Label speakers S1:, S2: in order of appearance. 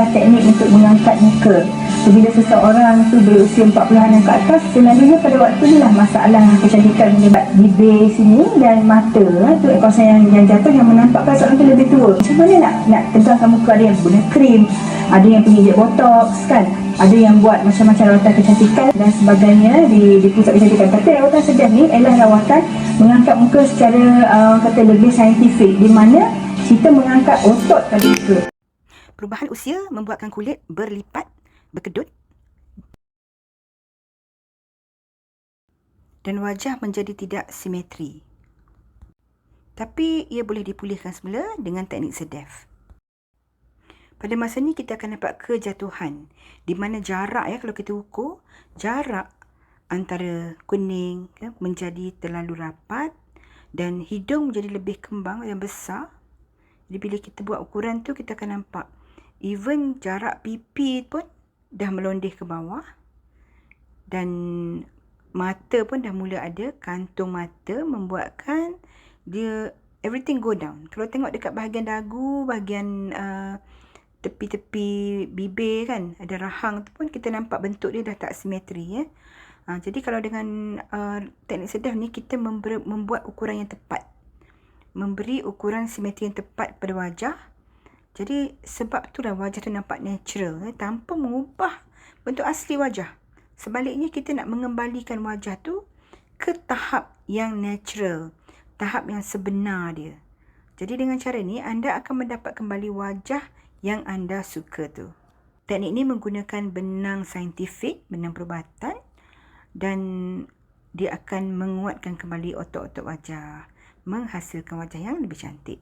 S1: adalah teknik untuk mengangkat muka. Bila seseorang tu berusia 40-an ke atas, selalunya pada waktu ni lah masalah kecantikan menyebab bibir sini dan mata. eh, Tu kawasan yang, yang jatuh yang menampakkan seorang tu lebih tua. Macam mana nak, nak tegakkan muka? Ada yang guna krim, ada yang pergi jet botox kan. Ada yang buat macam-macam rawatan kecantikan dan sebagainya di, di pusat kecantikan. Tapi rawatan sedap ni ialah rawatan mengangkat muka secara uh, kata lebih saintifik di mana kita mengangkat otot pada muka.
S2: Perubahan usia membuatkan kulit berlipat, berkedut dan wajah menjadi tidak simetri. Tapi ia boleh dipulihkan semula dengan teknik sedef. Pada masa ni kita akan dapat kejatuhan di mana jarak ya kalau kita ukur jarak antara kuning ya, menjadi terlalu rapat dan hidung menjadi lebih kembang dan besar. Jadi bila kita buat ukuran tu kita akan nampak even jarak pipi pun dah melondeh ke bawah dan mata pun dah mula ada kantung mata membuatkan dia everything go down. Kalau tengok dekat bahagian dagu, bahagian uh, tepi-tepi bibir kan, ada rahang tu pun kita nampak bentuk dia dah tak simetri ya. Uh, jadi kalau dengan uh, teknik sedaf ni kita member, membuat ukuran yang tepat. Memberi ukuran simetri yang tepat pada wajah. Jadi sebab itulah wajah tu nampak natural eh, tanpa mengubah bentuk asli wajah. Sebaliknya kita nak mengembalikan wajah tu ke tahap yang natural, tahap yang sebenar dia. Jadi dengan cara ni anda akan mendapat kembali wajah yang anda suka tu. Teknik ni menggunakan benang saintifik, benang perubatan dan dia akan menguatkan kembali otot-otot wajah, menghasilkan wajah yang lebih cantik.